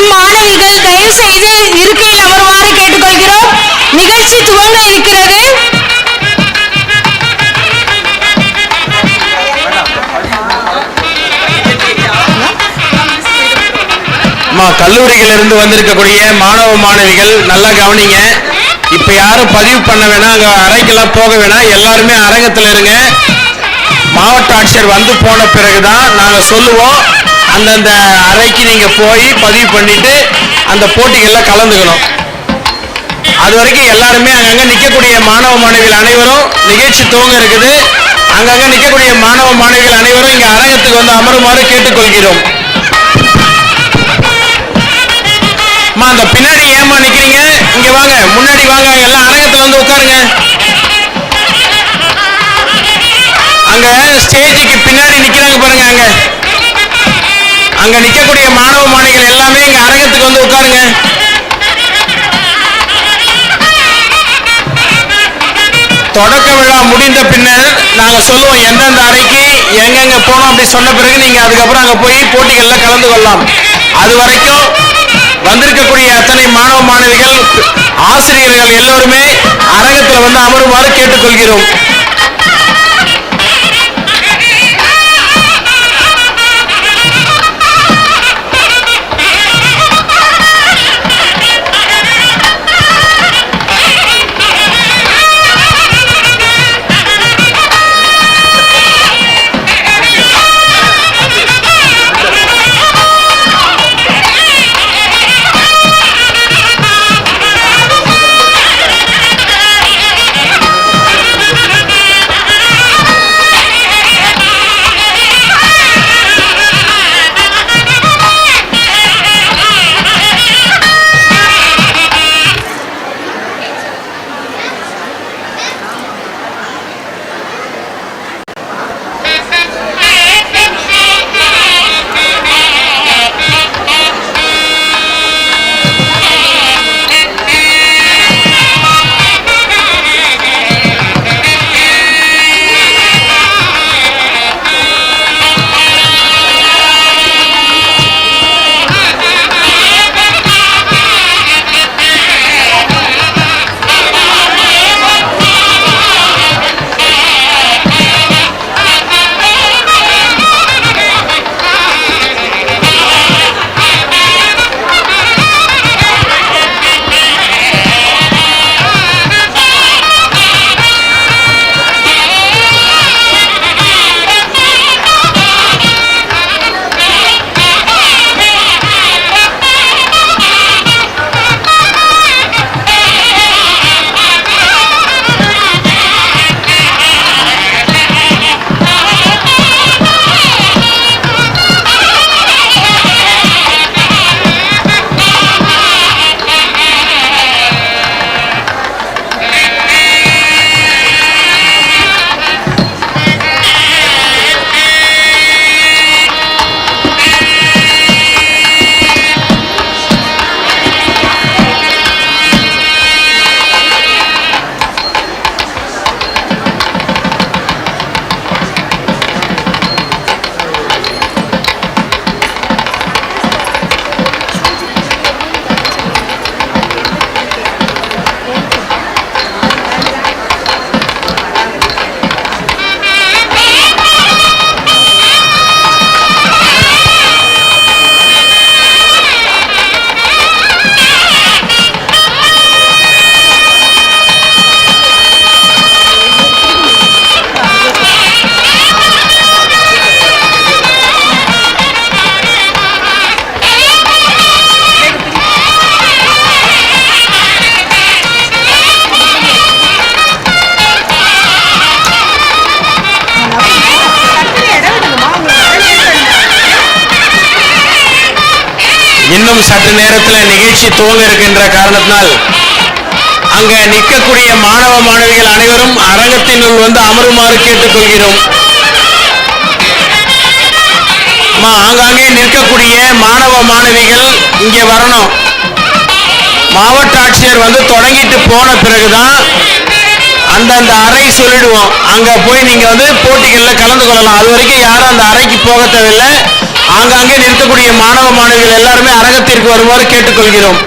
ஆங்காங்கு மாணவிகள் தயவு செய்து இருக்கையில் அமருமாறு கேட்டுக்கொள்கிறோம். நிகழ்ச்சி துவங்க இருக்கிறது. கல்லூரிகளிலிருந்து வந்திருக்கக்கூடிய மாணவ மாணவிகள் நல்லா கவனிங்க. இப்ப யாரும் பதிவு பண்ண வேணாம் அங்க அறைக்கெல்லாம் போக வேணாம். எல்லாருமே அரங்கத்தில் இருங்க. மாவட்ட ஆட்சியர் வந்து போன பிறகுதான் நாங்க சொல்லுவோம். அந்தந்த அறைக்கு நீங்க போய் பதிவு பண்ணிட்டு அந்த போட்டிகள்ல கலந்துக்கணும். அது வரைக்கும் எல்லாருமே அங்கங்கே நிற்கக்கூடிய மாணவ மாணவிகள் அனைவரும் நிகழ்ச்சி துவங்க இருக்குது. அங்கங்க நிற்கக்கூடிய மாணவ மாணவிகள் அனைவரும் இங்கே அரங்கத்துக்கு வந்து அமருமாறு கேட்டுக்கொள்கிறோம். அம்மா அந்த பின்னாடி ஏமா நிக்கிறீங்க? இங்க வாங்க முன்னாடி வாங்க எல்லாம் அரங்கத்துல வந்து உட்காருங்க. அங்க ஸ்டேஜுக்கு பின்னாடி நிக்கிறாங்க பாருங்க அங்க. அங்க நிக்கக்கூடிய மாணவ மாணவிகள் எல்லாமே இங்க அரங்கத்துக்கு வந்து உட்காருங்க. தொடக்க விழா முடிந்த பின்னர் நாங்க சொல்லுவோம் எந்தெந்த அறைக்கு எங்கெங்க போனோம் அப்படி சொன்ன பிறகு நீங்க அதுக்கப்புறம் அங்க போய் போட்டிகள்ல கலந்து கொள்ளலாம். அது வரைக்கும் வந்திருக்கக்கூடிய அத்தனை மாணவ மாணவிகள் ஆசிரியர்கள் எல்லோருமே அரங்கத்துல வந்து அமருமாறு கேட்டுக்கொள்கிறோம். இன்னும் சற்று நேரத்தில் நிகழ்ச்சி துவங்க இருக்கின்ற காரணத்தினால் அங்க நிற்கக்கூடிய மாணவ மாணவிகள் அனைவரும் அரங்கத்தினுள் வந்து அமருமாறு கேட்டுக்கொள்கிறோம். ஆங்காங்கே நிற்கக்கூடிய மாணவ மாணவிகள் இங்கே வரணும். மாவட்ட ஆட்சியர் வந்து தொடங்கிட்டு போன பிறகுதான் அந்தந்த அறை சொல்லிடுவோம். அங்க போய் நீங்க வந்து போட்டிகள்ல கலந்து கொள்ளலாம். அது வரைக்கும் யாரும் அந்த அறைக்கு போக தேவையில்லை. ஆங்காங்கே நிறுத்தக்கூடிய மாணவ மாணவிகள் எல்லாருமே அரங்கத்திற்கு வருமாறு கேட்டுக்கொள்கிறோம்.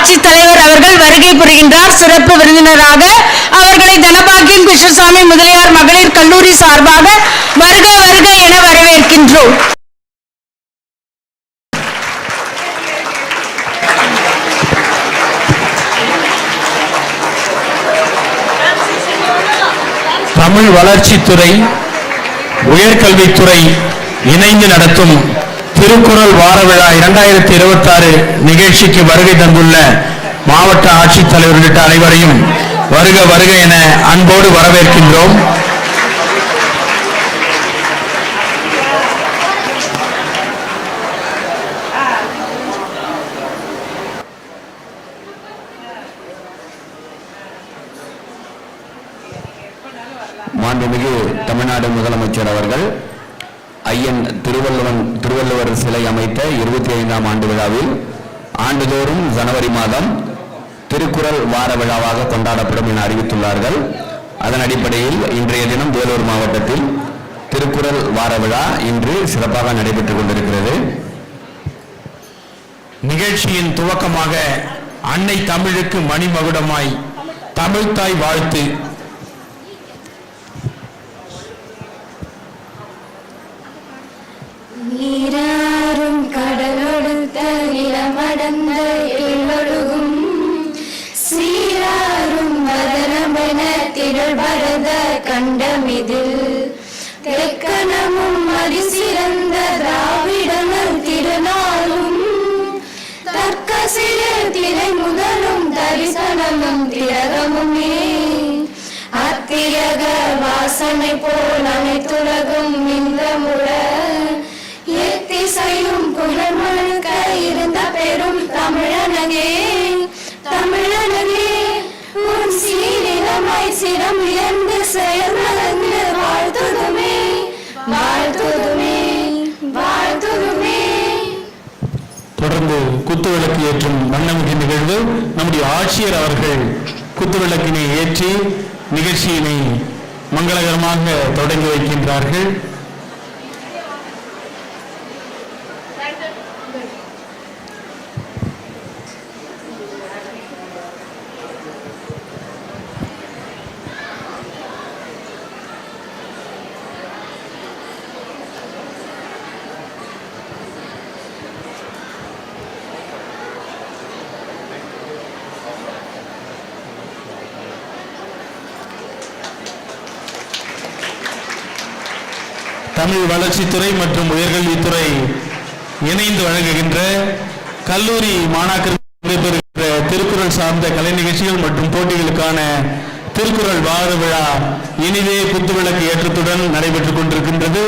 ஆட்சித்தலைவர் அவர்கள் வருகை புரிகின்றார். சிறப்பு விருந்தினராக அவர்களை தனபாக்கியம் கிருஷ்ணசாமி முதலியார் மகளிர் கல்லூரி சார்பாக வருக வருக என வரவேற்கின்றோம். தமிழ் வளர்ச்சித்துறை உயர்கல்வித்துறை இணைந்து நடத்தும் திருக்குறள் வார விழா இரண்டாயிரத்தி இருபத்தாறு நிகழ்ச்சிக்கு வருகை தந்துள்ள மாவட்ட ஆட்சித்தலைவர் உள்ளிட்ட அனைவரையும் வருக வருக என அன்போடு வரவேற்கின்றோம். மாண்புமிகு தமிழ்நாடு முதலமைச்சர் அவர்கள் ஐயன் திருவள்ளுவன் திருவள்ளுவர் சிலை அமைத்த இருபத்தி ஐந்தாம் ஆண்டு விழாவில் ஆண்டுதோறும் ஜனவரி மாதம் திருக்குறள் வார விழாவாக கொண்டாடப்படும் என அறிவித்துள்ளார்கள். அதன் அடிப்படையில் இன்றைய தினம் வேலூர் மாவட்டத்தில் திருக்குறள் வார விழா இன்று சிறப்பாக நடைபெற்றுக் கொண்டிருக்கிறது. நிகழ்ச்சியின் துவக்கமாக அன்னை தமிழுக்கு மணிமகுடமாய் தமிழ்த்தாய் வாழ்த்து திரள் பரத கண்டமிதில் தெக்கணமும் அதிசிறந்த திராவிடங்கள் திருநாளும் தர்க்க சில திரை முதலும் தரிசனமும் திலகமுமே. அத்திரக வாசனை போல் அனைத்துலகும் சீரிடமை சிரம் உயர்ந்து செயல்மலர்ந்து வாழ்த்துதுமே. வாழ்த்துதுமே. வாழ்த்துதுமே. தொடர்ந்து குத்துவிளக்கு ஏற்றும் வண்ணமிகு நிகழ்வு நம்முடைய ஆட்சியர் அவர்கள் குத்துவிளக்கினை ஏற்றி நிகழ்ச்சியினை மங்களகரமாக தொடங்கி வைக்கின்றார்கள். தமிழ் வளர்ச்சித்துறை மற்றும் உயர்கல்வித்துறை இணைந்து வழங்குகின்ற கல்லூரி மாணாக்கர் நடைபெறுகின்ற திருக்குறள் சார்ந்த கலை நிகழ்ச்சிகள் மற்றும் போட்டிகளுக்கான திருக்குறள் வார விழா இனிதே குத்துவிளக்கு ஏற்றத்துடன் நடைபெற்றுக் கொண்டிருக்கின்றது.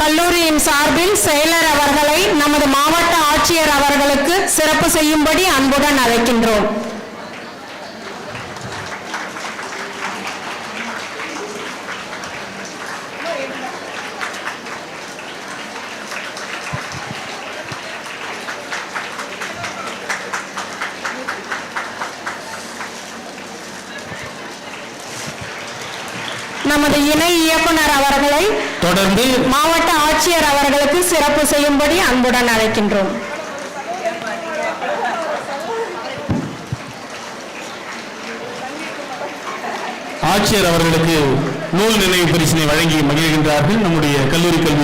கல்லூரியின் சார்பில் செயலர் அவர்களை நமது மாவட்ட ஆட்சியர் அவர்களுக்கு சிறப்பு செய்யும்படி அன்புடன் அழைக்கின்றோம். நமது இணை இயக்குனர் அவர்களை தொடர்ந்து மாவட்ட ஆட்சியர் அவர்களுக்கு சிறப்பு செய்யும்படி அன்புடன் அழைக்கின்றோம். ஆட்சியர் அவர்களுக்கு நூல் நினைவு பரிசினை வழங்கி மகிழ்கின்றார்கள். நம்முடைய கல்லூரி கல்வி